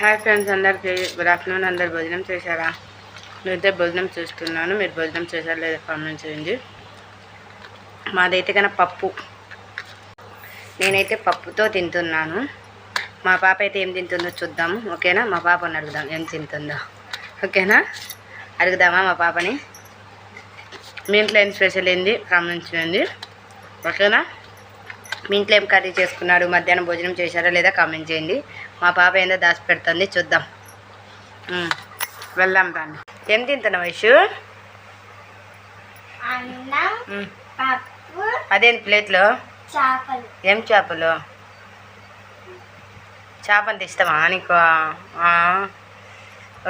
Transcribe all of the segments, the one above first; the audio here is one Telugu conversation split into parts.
హాయ్ ఫ్రెండ్స్ అందరికి గుడ్ ఆఫ్టర్నూన్ అందరు భోజనం చేశారా? నేనైతే భోజనం చేస్తున్నాను. మీరు భోజనం చేశారా లేదా కామెంట్ చేయండి. మాదైతే కన్నా పప్పు. నేనైతే పప్పుతో తింటున్నాను. మా పాప అయితే ఏం తింటుందో చూద్దాము. ఓకేనా? మా పాపని అడుగుదాం ఏం తింటుందో. ఓకేనా? అడుగుదామా మా పాపని? మీ ఇంట్లో ఏం స్పెషల్ ఏంది? కామెంట్ చేయండి. ఓకేనా? మీ ఇంట్లో ఏం కర్రీ చేసుకున్నాడు? మధ్యాహ్నం భోజనం చేశారా లేదా కామెంట్ చేయండి. మా పాప ఏందో దాచి పెడుతుంది. చూద్దాం. వెళ్దాం దాన్ని. ఏం తింటున్నావు పప్పు అదేంటి ప్లేట్లో? ఏం చేపలు? చేప అంటే ఇష్టమా నీకు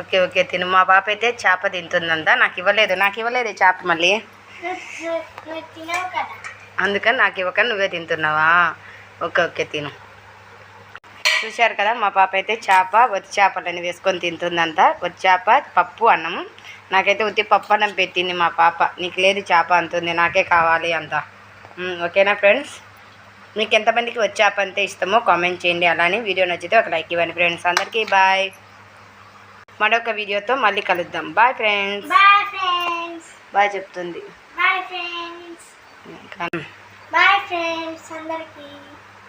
ఓకే ఓకే తిను. మా పాప అయితే చేప తింటుందంట. నాకు ఇవ్వలేదు. నాకు ఇవ్వలేదు చేప మళ్ళీ. అందుకని నాకు ఇవ్వక నువ్వే తింటున్నావా? ఓకే ఓకే తిను. చూశారు కదా మా పాప అయితే చేప ఒత్తి చేపలని వేసుకొని తింటుందంట. ఒత్తి చేప పప్పు అన్నం. నాకైతే ఉత్తి పప్పు అన్నం పెట్టింది మా పాప. నీకు లేదు చేప అంటుంది నాకే కావాలి అంత ఓకేనా ఫ్రెండ్స్? మీకు ఎంతమందికి వచ్చి చేప అంతే ఇష్టమో కామెంట్ చేయండి. అలానే వీడియో నచ్చితే ఒక లైక్ ఇవ్వండి ఫ్రెండ్స్. అందరికీ బాయ్. మరొక వీడియోతో మళ్ళీ కలుద్దాం. Bye friends. బాయ్ చెప్తుంది. బాయ్ ఫ్రెండ్స్ అందరికీ.